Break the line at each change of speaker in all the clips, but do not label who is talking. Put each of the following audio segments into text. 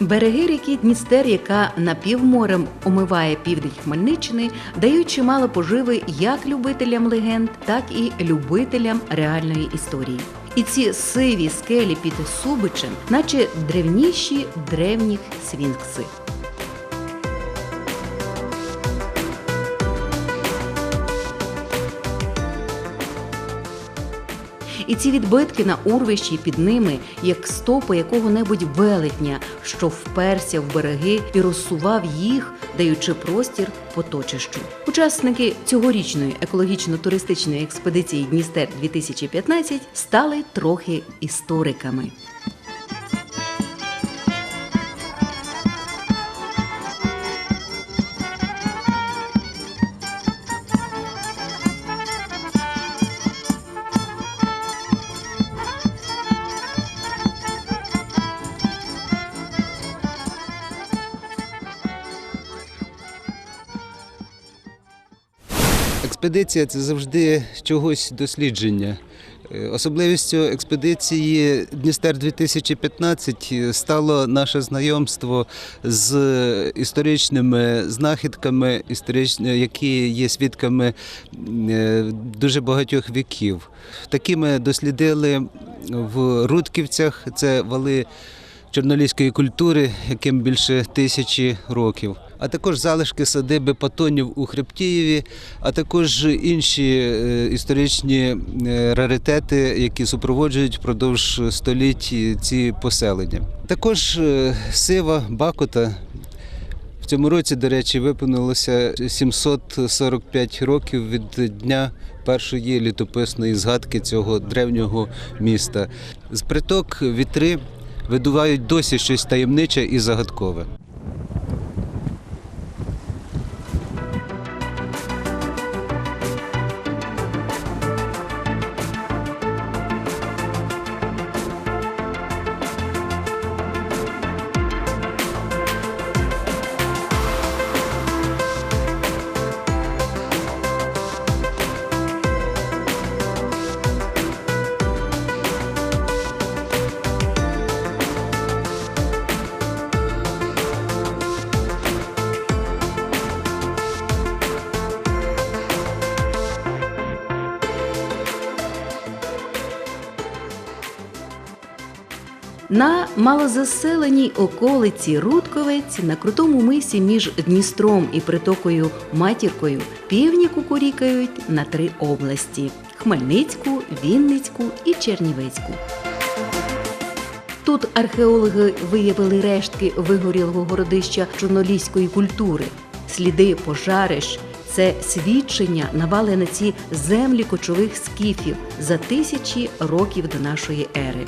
Береги ріки Дністер, яка напівморем омиває південь Хмельниччини, дають чимало поживи як любителям легенд, так і любителям реальної історії. І ці сиві скелі під Субичем, наче древніші древніх свінкси. І ці відбитки на урвищі під ними, як стопи якого-небудь велетня, що вперся в береги і розсував їх, даючи простір поточищу. Учасники цьогорічної екологічно-туристичної експедиції Дністер 2015 стали трохи істориками.
Експедиція це завжди чогось дослідження. Е, Особливістю експедиції Дністер 2015 стало наше знайомство з історичними знахідками, які є свідками е, дуже багатьох віків. Такі ми дослідили в Рудківцях, це вали чорноліської культури, яким більше тисячі років. А також залишки садиби Патонів у Хребтієві, а також інші е, історичні е, раритети, які супроводжують впродовж століть ці поселення. Також е, сива Бакота. В цьому році, до речі, виповнилося 745 років від дня першої літописної згадки цього древнього міста. З приток вітри видувають досі щось таємниче і загадкове.
Малозаселеній околиці Рудковець на крутому мисі між Дністром і притокою Матіркою півні кукурікають на три області: Хмельницьку, Вінницьку і Чернівецьку. Тут археологи виявили рештки вигорілого городища чорноліської культури, сліди пожарищ. Це свідчення навали на ці землі кочових скіфів за тисячі років до нашої ери.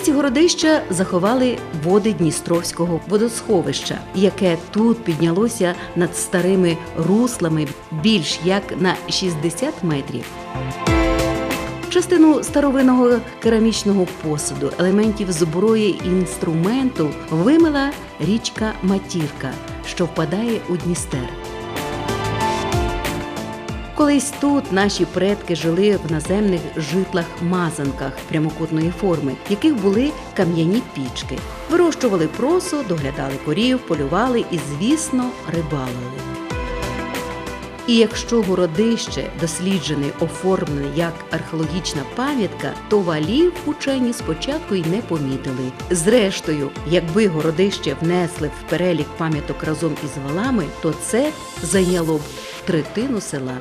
Дитиниці городища заховали води Дністровського водосховища, яке тут піднялося над старими руслами більш як на 60 метрів. Частину старовинного керамічного посуду, елементів зброї і інструменту вимила річка Матірка, що впадає у Дністер. Колись тут наші предки жили в наземних житлах-мазанках прямокутної форми, в яких були кам'яні пічки. Вирощували просо, доглядали корів, полювали і, звісно, рибалили. І якщо городище досліджене оформлене як археологічна пам'ятка, то валів учені спочатку й не помітили. Зрештою, якби городище внесли в перелік пам'яток разом із валами, то це зайняло б третину села.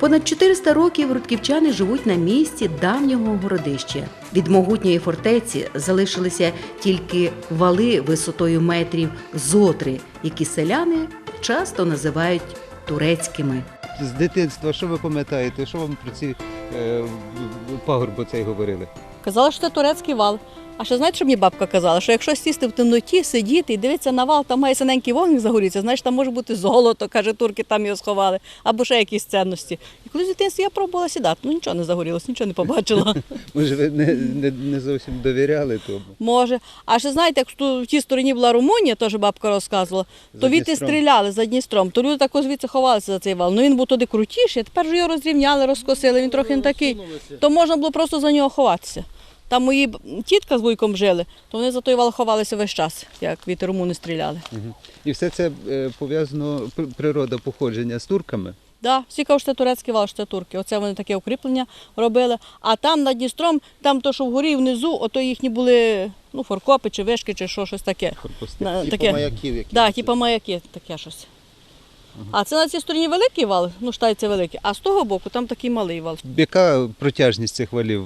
Понад 400 років рудківчани живуть на місці давнього городища. Від могутньої фортеці залишилися тільки вали висотою метрів зотри, які селяни часто називають турецькими.
З дитинства, що ви пам'ятаєте? Що вам про ці е, пагорби цей говорили?
Казали, що це турецький вал. А ще знаєте, що мені бабка казала, що якщо сісти в темноті, сидіти і дивитися на вал, там має синенький вогник загоріться, значить там може бути золото, каже, турки там його сховали, або ще якісь цінності. І коли в дитинстві я пробувала сідати, ну нічого не загорілося, нічого не побачила.
Може, ви не, не, не зовсім довіряли тому?
Може. А ще знаєте, як в тій стороні була Румунія, теж бабка розказувала, то
Дністром.
стріляли за Дністром, то люди так звідси ховалися за цей вал. Ну він був туди крутіший, а тепер вже його розрівняли, розкосили, він трохи не такий. То можна було просто за нього ховатися. Там мої тітка з вуйком жили, то вони за той вал ховалися весь час, як від румуни стріляли.
Мгм. І все це е, пов'язано пр- природа походження з турками.
Да, всі кажуть, що це турецький вал, що це турки. Оце вони таке укріплення робили. А там над Дністром, там то, що вгорі внизу, ото їхні були ну, форкопи чи вишки, чи що, щось таке. На,
Типу
таке.
маяків якихось.
Да, типу маяки, таке щось. А це на цій стороні великий вал, ну штайці великий, а з того боку там такий малий вал.
Яка протяжність цих валів?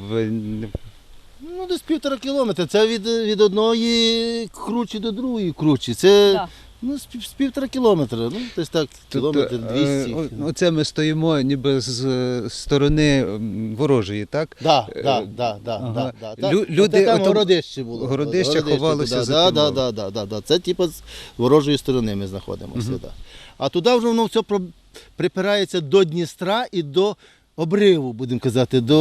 Ну, десь півтора кілометра. Це від, від одної кручі до другої кручі. Це
Да.
ну, з, пів- з півтора кілометра. Ну, десь так, кілометр
Тобто,
200.
е, о- Оце ми стоїмо ніби з е, сторони ворожої, так?
Да,
Е,
да, да, да,
ага.
да, да.
Лю- люди
Оте там
ото-
городище було.
городище ховалося
туди.
за
да,
тим
да, да, да, да, да. Це типу з ворожої сторони ми знаходимося. Да. А туди вже воно все припирається до Дністра і до обриву, будемо казати, до,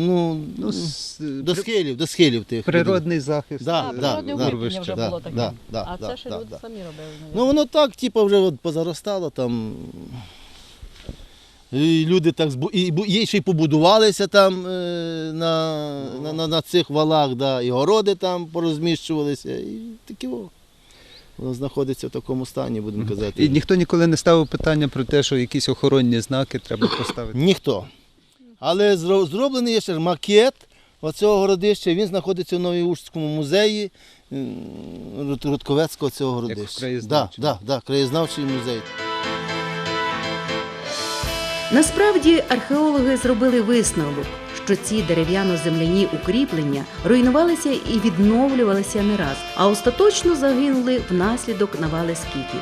ну,
Ну, с-
до схилів, до схилів тих.
природний захист.
Да,
А,
е,
да,
природне
да.
укріплення вже
Да,
було таке.
да, да,
а
да,
це ще
да,
люди
да.
самі робили.
Ну воно так, типу, вже от позаростало там. І люди так збу... і, бу- і ще й побудувалися там е, на, на, на, на цих валах, да, і городи там порозміщувалися. І таке о. Воно знаходиться в такому стані, будемо казати.
І ніхто ніколи не ставив питання про те, що якісь охоронні знаки треба поставити.
Ніхто. Але зроблений є ще макет оцього городища, він знаходиться в Новоюжському музеї Рудковецького цього городища.
краєзнавчий.
Да, да, да, краєзнавчий музей.
Насправді археологи зробили висновок, що ці дерев'яно-земляні укріплення руйнувалися і відновлювалися не раз, а остаточно загинули внаслідок навали скіфів.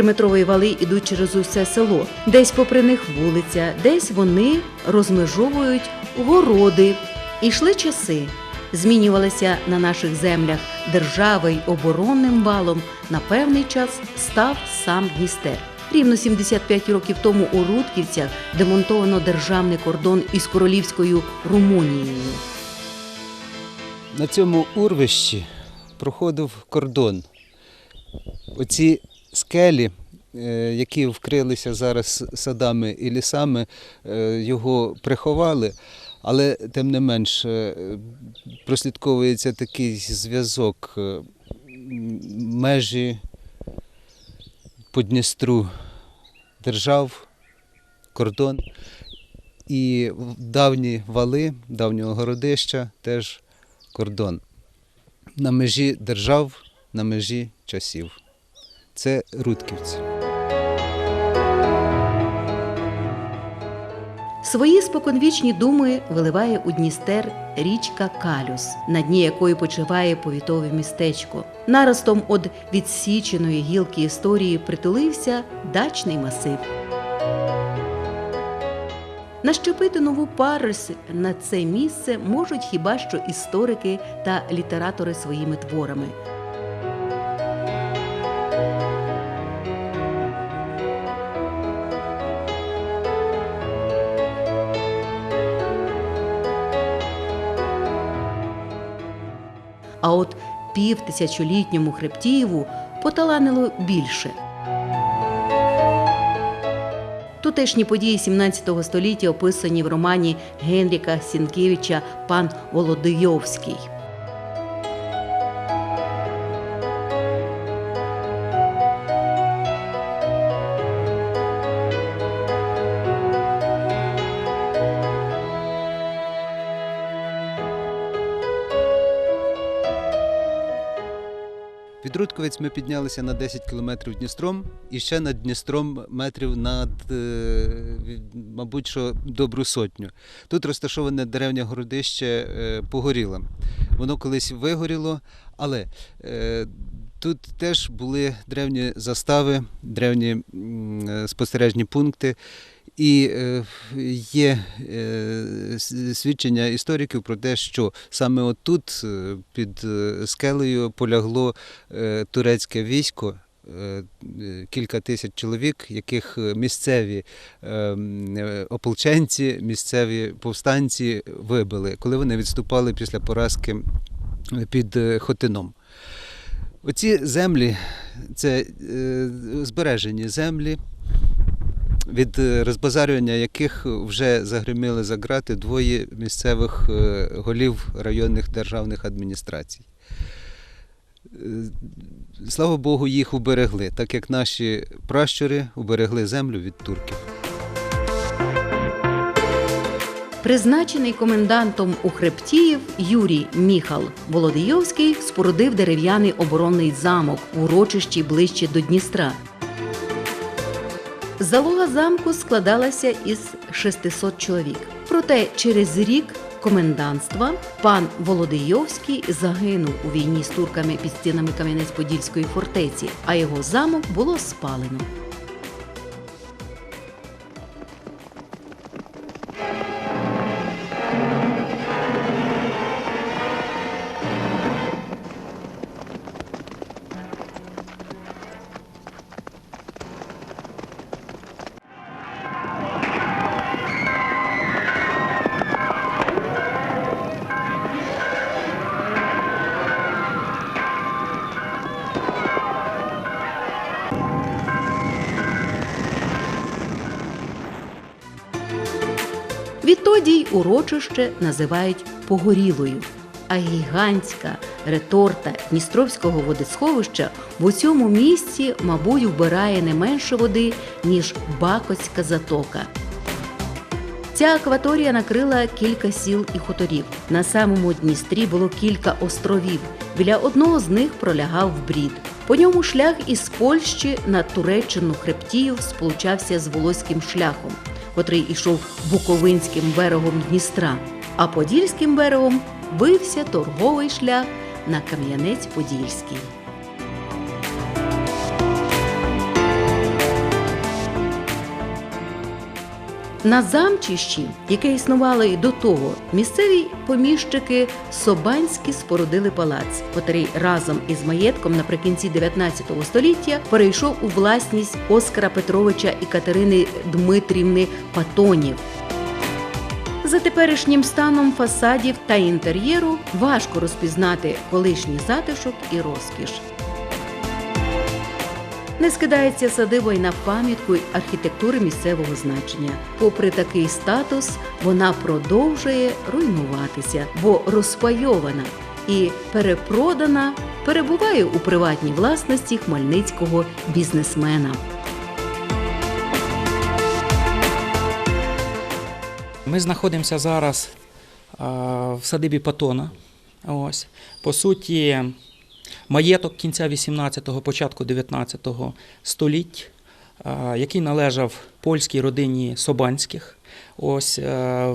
Триметрові вали ідуть через усе село. Десь попри них вулиця, десь вони розмежовують городи. Ішли часи. Змінювалися на наших землях держави й оборонним валом на певний час став сам Дністер. Рівно 75 років тому у Рудківцях демонтовано державний кордон із королівською Румунією.
На цьому урвищі проходив кордон. Оці скелі, е, які вкрилися зараз садами і лісами, е, його приховали, але тим не менш е, прослідковується такий зв'язок межі по Дністру держав, кордон. І давні вали давнього городища теж кордон. На межі держав, на межі часів. Це Рудківці.
Свої споконвічні думи виливає у Дністер річка Калюс, на дні якої почиває повітове містечко. Наростом од відсіченої гілки історії притулився дачний масив. Нащепити нову парус на це місце можуть хіба що історики та літератори своїми творами. А от півтисячолітньому Хребтієву поталанило більше. Тутешні події 17 століття описані в романі Генріка Сінкевича Пан Володийовський.
Під Рудковець ми піднялися на 10 кілометрів Дністром і ще над Дністром метрів над, е, мабуть, що добру сотню. Тут розташоване деревня городище е, Погоріла. Воно колись вигоріло, але е, тут теж були древні застави, древні спостережні пункти. І е, є е, свідчення істориків про те, що саме отут, е, під скелею, полягло турецьке військо. Кілька тисяч чоловік, яких місцеві ополченці, місцеві повстанці вибили, коли вони відступали після поразки під Хотином. Оці землі це збережені землі, від е, розбазарювання яких вже загриміли за грати двоє місцевих е, голів районних державних адміністрацій. Е, Слава Богу, їх уберегли, так як наші пращури уберегли землю від турків.
Призначений комендантом у Хребтіїв Юрій Міхал Володийовський спорудив дерев'яний оборонний замок у урочищі ближче до Дністра. Залога замку складалася із 600 чоловік. Проте через рік комендантства пан Володийовський загинув у війні з турками під стінами Кам'янець-Подільської фортеці, а його замок було спалено. Урочище називають Погорілою. А гігантська реторта Дністровського водосховища в усьому місці, мабуть, вбирає не менше води, ніж Бакоцька затока. Ця акваторія накрила кілька сіл і хуторів. На самому Дністрі було кілька островів. Біля одного з них пролягав брід. По ньому шлях із Польщі на Туреччину хребтів сполучався з Волоським шляхом, котрий ішов Буковинським берегом Дністра, а Подільським берегом бився торговий шлях на Кам'янець-Подільський. На замчищі, яке існувало і до того, місцеві поміщики Собанські спорудили палац, котрий разом із маєтком наприкінці 19 століття перейшов у власність Оскара Петровича і Катерини Дмитрівни Патонів. За теперішнім станом фасадів та інтер'єру важко розпізнати колишній затишок і розкіш. Не скидається садиба й на пам'ятку архітектури місцевого значення. Попри такий статус, вона продовжує руйнуватися, бо розпайована і перепродана перебуває у приватній власності хмельницького бізнесмена.
Ми знаходимося зараз в садибі Патона. Ось. По суті, маєток кінця 18-го, початку 19-го століть, який належав польській родині Собанських. Ось е,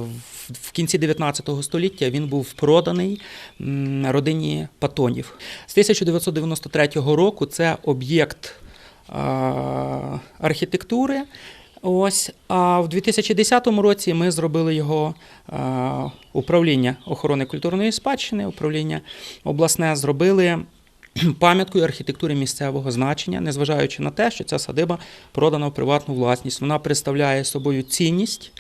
в- кінці 19 століття він був проданий родині Патонів. З 1993 року це об'єкт архітектури. Ось, а в 2010 році ми зробили його управління охорони культурної спадщини, управління обласне зробили пам'яткою архітектури місцевого значення, незважаючи на те, що ця садиба продана в приватну власність. Вона представляє собою цінність.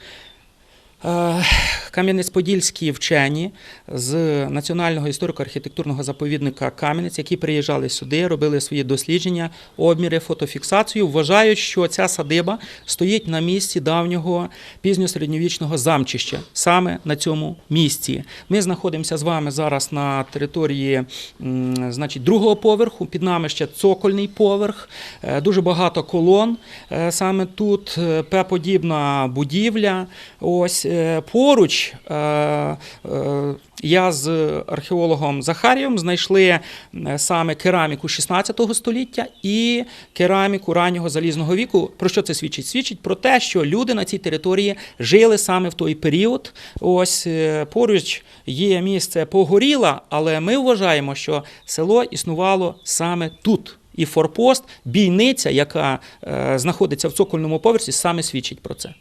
Е, Кам'янець-Подільські вчені з Національного історико-архітектурного заповідника Кам'янець, які приїжджали сюди, робили свої дослідження, обміри, фотофіксацію, вважають, що ця садиба стоїть на місці давнього пізньосередньовічного замчища, саме на цьому місці. Ми знаходимося з вами зараз на території значить, другого поверху. Під нами ще цокольний поверх, е, дуже багато колон. е, Саме тут П-подібна будівля. Ось поруч Петрович, е, е, я з археологом Захарієм знайшли е, саме кераміку 16 століття і кераміку раннього залізного віку. Про що це свідчить? Свідчить про те, що люди на цій території жили саме в той період. Ось е, поруч є місце Погоріла, але ми вважаємо, що село існувало саме тут. І форпост, бійниця, яка е, знаходиться в цокольному поверсі, саме свідчить про це.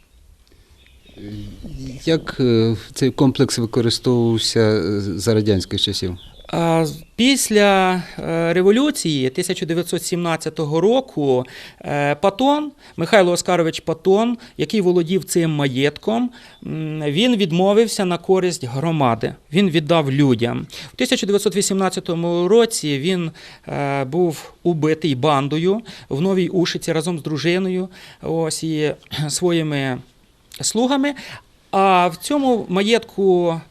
Як е, цей комплекс використовувався е, за радянських часів?
Після е, революції 1917 року Патон, Михайло Оскарович Патон, який володів цим маєтком, він відмовився на користь громади. Він віддав людям. У 1918 році він був убитий бандою в Новій Ушиці разом з дружиною ось, і своїми слугами. А в цьому маєтку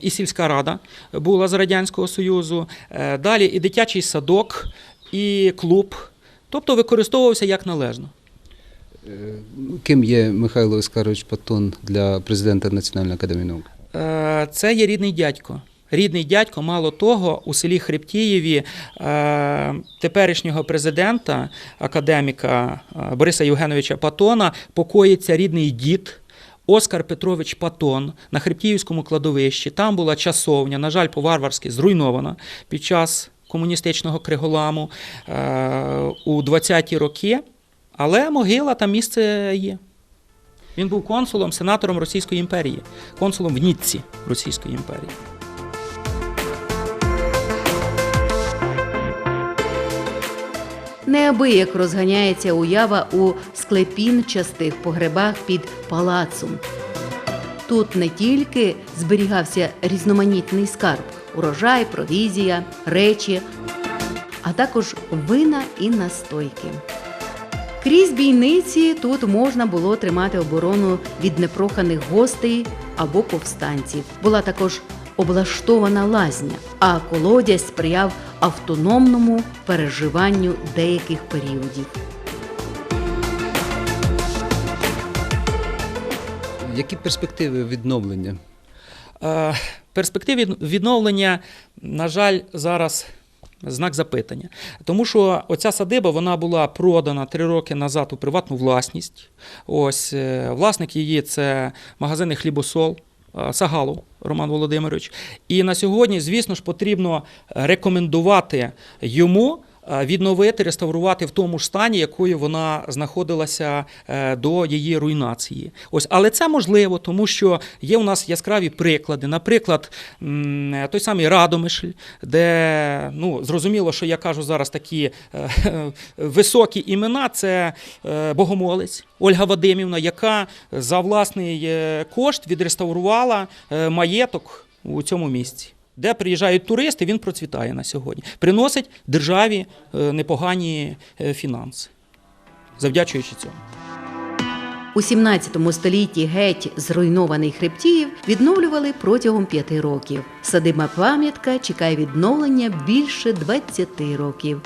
і сільська рада була з Радянського Союзу, е, далі і дитячий садок, і клуб. Тобто використовувався як належно.
Е, Ким є Михайло Іскарович Патон для президента Національної академії наук?
Е, Це є рідний дядько. Рідний дядько, мало того, у селі Хребтієві е, теперішнього президента, академіка е, Бориса Євгеновича Патона, покоїться рідний дід. Оскар Петрович Патон на Хребтіївському кладовищі. Там була часовня, на жаль, по-варварськи зруйнована під час комуністичного криголаму е, у 20-ті роки. Але могила там місце є. Він був консулом, сенатором Російської імперії, консулом в Ніцці Російської імперії.
Неабияк розганяється уява у склепінчастих погребах під палацом. Тут не тільки зберігався різноманітний скарб, урожай, провізія, речі, а також вина і настойки. Крізь бійниці тут можна було тримати оборону від непроханих гостей або повстанців. Була також облаштована лазня, а колодязь сприяв автономному переживанню деяких періодів.
Які перспективи відновлення?
Е, Перспективи відновлення, на жаль, зараз знак запитання. Тому що оця садиба вона була продана три роки назад у приватну власність. Ось е, власник її це магазини Хлібосол. Е, Сагалов Роман Володимирович. І на сьогодні, звісно ж, потрібно рекомендувати йому е, відновити, реставрувати в тому ж стані, якою вона знаходилася е, до її руйнації. Ось, але це можливо, тому що є у нас яскраві приклади. Наприклад, той самий Радомишль, де ну зрозуміло, що я кажу зараз такі е, високі імена. Це е, богомолець Ольга Вадимівна, яка за власний е, кошт відреставрувала е, маєток у цьому місці. Де приїжджають туристи, він процвітає на сьогодні. Приносить державі е, непогані е, фінанси, завдячуючи цьому.
У 17 столітті геть зруйнований Хребтіїв відновлювали протягом п'яти років. Садиба пам'ятка чекає відновлення більше 20 років.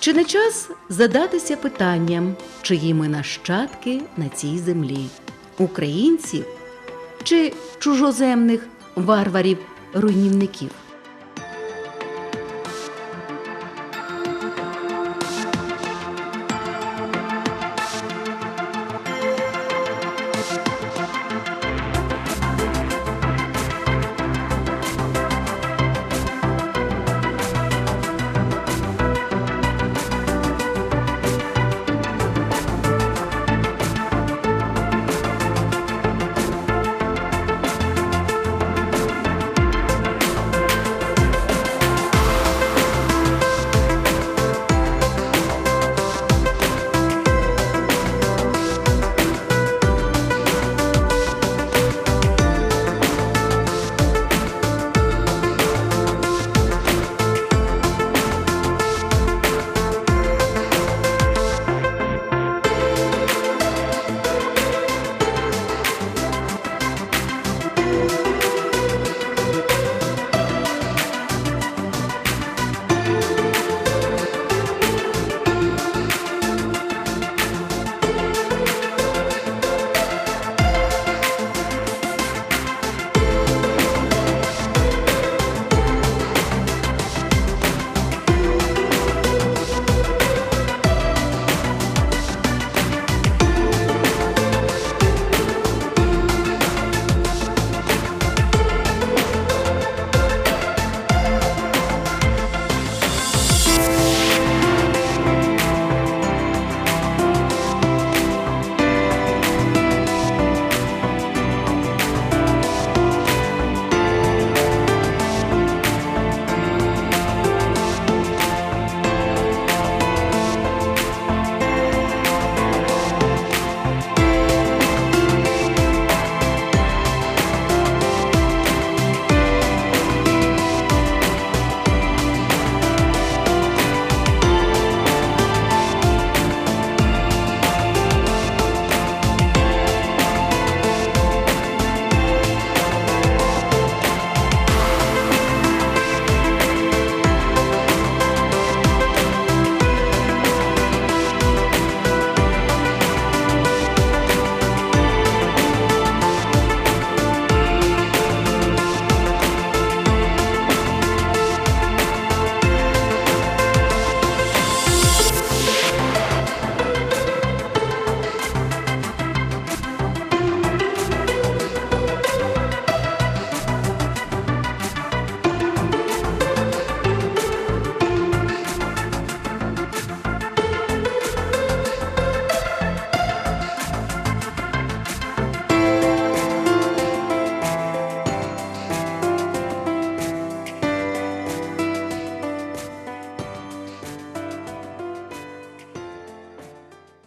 Чи не час задатися питанням, чиї ми нащадки на цій землі? Українців чи чужоземних варварів-руйнівників? Thank you.